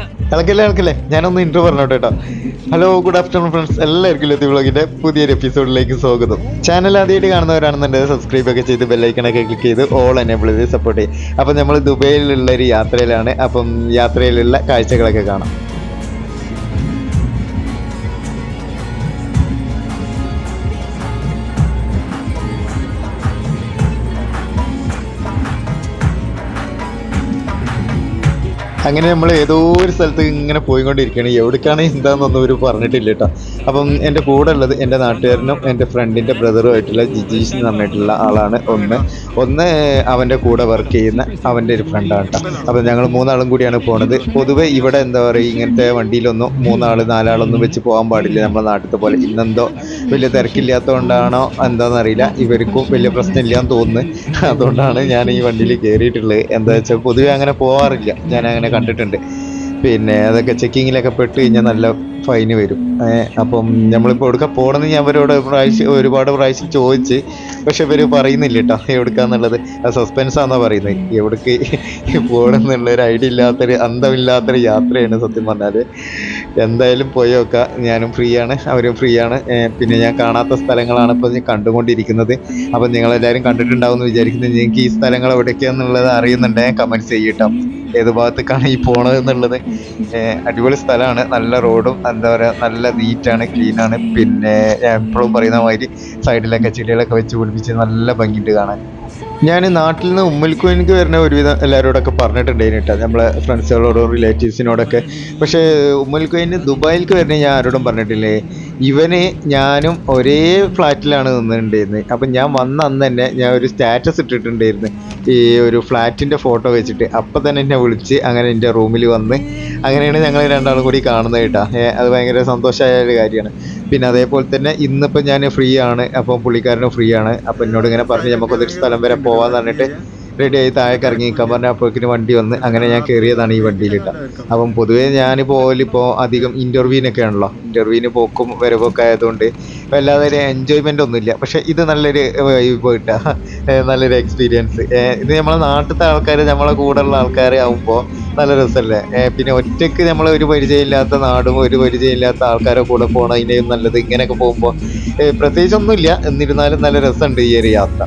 ഇളക്കില്ലേ ഇളക്കില്ലേ? ഞാനൊന്ന് ഇൻട്രോ പറഞ്ഞോട്ടെ കേട്ടോ. ഹലോ ഗുഡ് ആഫ്റ്റർനൂൺ ഫ്രണ്ട്സ് എല്ലാവർക്കും ലത്തി വ്ളോഗിന്റെ പുതിയൊരു എപ്പിസോഡിലേക്ക് സ്വാഗതം. ചാനൽ ആദ്യമായിട്ട് കാണുന്നവരാണെന്നുണ്ടെങ്കിൽ സബ്സ്ക്രൈബ് ഒക്കെ ചെയ്ത് ബെല്ലൈക്കണൊക്കെ ക്ലിക്ക് ചെയ്ത് ഓൾ എനേബിൾ ചെയ്ത് സപ്പോർട്ട് ചെയ്യും അപ്പം നമ്മൾ ദുബൈയിലുള്ള ഒരു യാത്രയിലാണ്. അപ്പം യാത്രയിലുള്ള കാഴ്ചകളൊക്കെ കാണാം. അങ്ങനെ നമ്മൾ ഏതോ ഒരു സ്ഥലത്ത് ഇങ്ങനെ പോയിക്കൊണ്ടിരിക്കുകയാണ്. എവിടേക്കാണ് എന്താണെന്നൊന്നും ഒരു പറഞ്ഞിട്ടില്ല കേട്ടോ. അപ്പം എന്റെ കൂടെ ഉള്ളത് എന്റെ നാട്ടുകാരനും എന്റെ ഫ്രണ്ടിന്റെ ബ്രദറും ആയിട്ടുള്ള ജിജീഷ് എന്ന് പറഞ്ഞിട്ടുള്ള ആളാണ് ഒന്ന്. ഒന്ന് അവന്റെ കൂടെ വർക്ക് ചെയ്യുന്ന അവന്റെ ഒരു ഫ്രണ്ടാണ് കേട്ടോ. അപ്പം ഞങ്ങൾ മൂന്നാളും കൂടിയാണ് പോണത്. പൊതുവെ ഇവിടെ എന്താ പറയുക ഇങ്ങനത്തെ വണ്ടിയിലൊന്നും മൂന്നാൾ നാലാളൊന്നും വെച്ച് പോകാൻ പാടില്ല. നമ്മുടെ നാട്ടിലത്തെ പോലെ ഇന്നെന്തോ വലിയ തിരക്കില്ലാത്തതുകൊണ്ടാണോ എന്താണെന്നറിയില്ല ഇവർക്കും വലിയ പ്രശ്നമില്ലാന്ന് തോന്നുന്നു. അതുകൊണ്ടാണ് ഞാൻ ഈ വണ്ടിയിൽ കയറിയിട്ടുള്ളത്. എന്താ വെച്ചാൽ പൊതുവെ അങ്ങനെ പോവാറില്ല. ഞാൻ അങ്ങനെ കണ്ടിട്ടുണ്ട്. പിന്നെ അതൊക്കെ ചെക്കിങ്ങിലൊക്കെ പെട്ട് കഴിഞ്ഞാൽ നല്ല ഫൈന് വരും. അപ്പം നമ്മളിപ്പോൾ എവിടുക്ക പോകണമെന്ന് ഞാൻ അവരോട് പ്രാവശ്യം ഒരുപാട് പ്രാവശ്യം ചോദിച്ച് പക്ഷെ ഇവർ പറയുന്നില്ല കേട്ടോ എവിടുക്കാന്നുള്ളത്. അത് സസ്പെൻസ് ആണെന്നാ പറയുന്നത് എവിടേക്ക് പോകണമെന്നുള്ള ഒരു ഐഡിയ ഇല്ലാത്തൊരു അന്തമില്ലാത്തൊരു യാത്രയാണ് സത്യം പറഞ്ഞാൽ എന്തായാലും പോയി നോക്കാം. ഞാനും ഫ്രീ ആണ് അവരും ഫ്രീ ആണ് പിന്നെ ഞാൻ കാണാത്ത സ്ഥലങ്ങളാണ് ഇപ്പോൾ ഞാൻ കണ്ടുകൊണ്ടിരിക്കുന്നത്. അപ്പം നിങ്ങളെല്ലാവരും കണ്ടിട്ടുണ്ടാവും എന്ന് വിചാരിക്കുന്നത് നിങ്ങൾക്ക് ഈ സ്ഥലങ്ങൾ എവിടേക്കാന്നുള്ളത് അറിയുന്നുണ്ടെങ്കിൽ കമന്റ്സ് ചെയ്യട്ടോ ഏത് ഭാഗത്തേക്കാണ് ഈ പോണത് എന്നുള്ളത്. അടിപൊളി സ്ഥലമാണ്. നല്ല റോഡും എന്താ പറയുക നല്ല നീറ്റാണ് ക്ലീനാണ്. പിന്നെ എപ്പോഴും പറയുന്ന മാതിരി സൈഡിലൊക്കെ ചെടികളൊക്കെ വെച്ച് പിടിപ്പിച്ച് നല്ല ഭംഗിയുണ്ട് കാണാൻ. ഞാൻ നാട്ടിൽ നിന്ന് ഉമ്മൽക്കുവിനിക്ക് വരുന്ന ഒരുവിധം എല്ലാവരോടൊക്കെ പറഞ്ഞിട്ടുണ്ടായിരുന്നു നമ്മളെ ഫ്രണ്ട്സുകളോടും റിലേറ്റീവ്സിനോടൊക്കെ പക്ഷേ ഉമ്മൽക്കുവിന് ദുബായിലേക്ക് വരുന്ന ഞാൻ ആരോടും പറഞ്ഞിട്ടില്ലേ? ഇവന് ഞാനും ഒരേ ഫ്ലാറ്റിലാണ് നിന്നിട്ടുണ്ടായിരുന്നത് അപ്പം ഞാൻ വന്ന അന്ന് തന്നെ ഞാൻ ഒരു സ്റ്റാറ്റസ് ഇട്ടിട്ടുണ്ടായിരുന്നു. ഈ ഒരു ഫ്ലാറ്റിന്റെ ഫോട്ടോ വെച്ചിട്ട്. അപ്പം തന്നെ എന്നെ വിളിച്ച് അങ്ങനെ എന്റെ റൂമിൽ വന്ന് അങ്ങനെയാണ് ഞങ്ങൾ രണ്ടാളും കൂടി കാണുന്നത് കേട്ടോ. അത് ഭയങ്കര സന്തോഷമായ ഒരു കാര്യമാണ്. പിന്നെ അതേപോലെ തന്നെ ഇന്നിപ്പോൾ ഞാൻ ഫ്രീ ആണ്. അപ്പം പുള്ളിക്കാരനും ഫ്രീ ആണ്. അപ്പം എന്നോട് ഇങ്ങനെ പറഞ്ഞ് നമുക്കൊരു സ്ഥലം വരെ പോകാന്ന് പറഞ്ഞിട്ട് റെഡി ആയി താഴേക്ക് ഇറങ്ങി പറഞ്ഞ അപ്പോഴേക്കിന് വണ്ടി വന്ന് അങ്ങനെ ഞാൻ കയറിയതാണ് ഈ വണ്ടിയിലിട്ട. അപ്പം പൊതുവേ ഞാൻ പോകലിപ്പോൾ അധികം ഇന്റർവ്യൂവിനൊക്കെ ആണല്ലോ ഇന്റർവ്യൂവിന് പോക്കും വരവൊക്കെ ആയതുകൊണ്ട് വല്ലാതെ ഒരു എൻജോയ്മെന്റ് ഒന്നുമില്ല പക്ഷേ ഇത് നല്ലൊരു പോയിട്ട. നല്ലൊരു എക്സ്പീരിയൻസ് ഇത് നമ്മളെ നാട്ടിലത്തെ ആൾക്കാർ നമ്മളെ കൂടെയുള്ള ആൾക്കാർ ആകുമ്പോൾ നല്ല രസമല്ലേ പിന്നെ ഒറ്റയ്ക്ക് നമ്മൾ ഒരു പരിചയമില്ലാത്ത നാടും ഒരു പരിചയമില്ലാത്ത ആൾക്കാരെ കൂടെ പോണതിനേയും നല്ലത് ഇങ്ങനെയൊക്കെ പോകുമ്പോൾ പ്രത്യേകിച്ചൊന്നുമില്ല. എന്നിരുന്നാലും നല്ല രസമുണ്ട് ഈ ഒരു യാത്ര.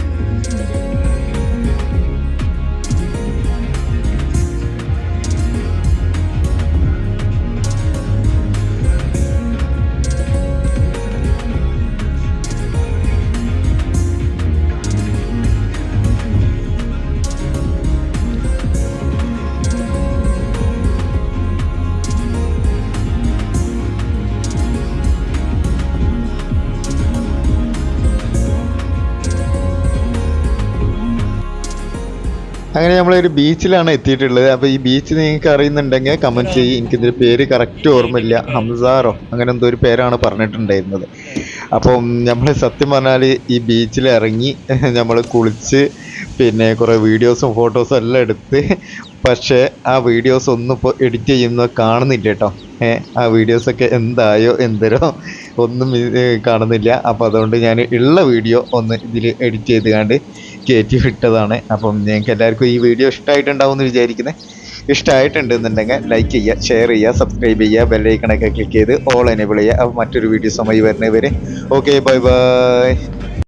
അങ്ങനെ നമ്മളൊരു ബീച്ചിലാണ് എത്തിയിട്ടുള്ളത്. അപ്പോൾ ഈ ബീച്ച് നിങ്ങൾക്ക് അറിയുന്നുണ്ടെങ്കിൽ കമന്റ് ചെയ്യും. ഇതിന്റെ പേര് കറക്റ്റ് ഓർമ്മയില്ല. ഹംസാറോ അങ്ങനെ എന്തോ ഒരു പേരാണ് പറഞ്ഞിട്ടുണ്ടായിരുന്നത്. അപ്പം നമ്മൾ സത്യം പറഞ്ഞാൽ ഈ ബീച്ചിൽ ഇറങ്ങി നമ്മൾ കുളിച്ച് പിന്നെ കുറേ വീഡിയോസും ഫോട്ടോസും എല്ലാം എടുത്ത് പക്ഷേ ആ വീഡിയോസ് ഒന്നും ഇപ്പോൾ എഡിറ്റ് ചെയ്യുന്നത് കാണുന്നില്ല കേട്ടോ ഏ ആ വീഡിയോസൊക്കെ എന്തായോ എന്തരോ ഒന്നും കാണുന്നില്ല. അപ്പോൾ അതുകൊണ്ട് ഞാൻ ഉള്ള വീഡിയോ ഒന്ന് ഇതിൽ എഡിറ്റ് ചെയ്ത് കണ്ട് കയറ്റി വിട്ടതാണ്. അപ്പം ഞങ്ങൾക്ക് എല്ലാവർക്കും ഈ വീഡിയോ ഇഷ്ടമായിട്ടുണ്ടാവും എന്ന് വിചാരിക്കുന്നത് ഇഷ്ടമായിട്ടുണ്ടെന്നുണ്ടെങ്കിൽ ലൈക്ക് ചെയ്യുക ഷെയർ ചെയ്യുക സബ്സ്ക്രൈബ് ചെയ്യുക ബെല്ലൈക്കണൊക്കെ ക്ലിക്ക് ചെയ്ത് ഓൾ എനേബിൾ ചെയ്യുക. അപ്പോൾ മറ്റൊരു വീഡിയോസുമായി വരുന്നവരെ ഓക്കെ ബൈ ബൈ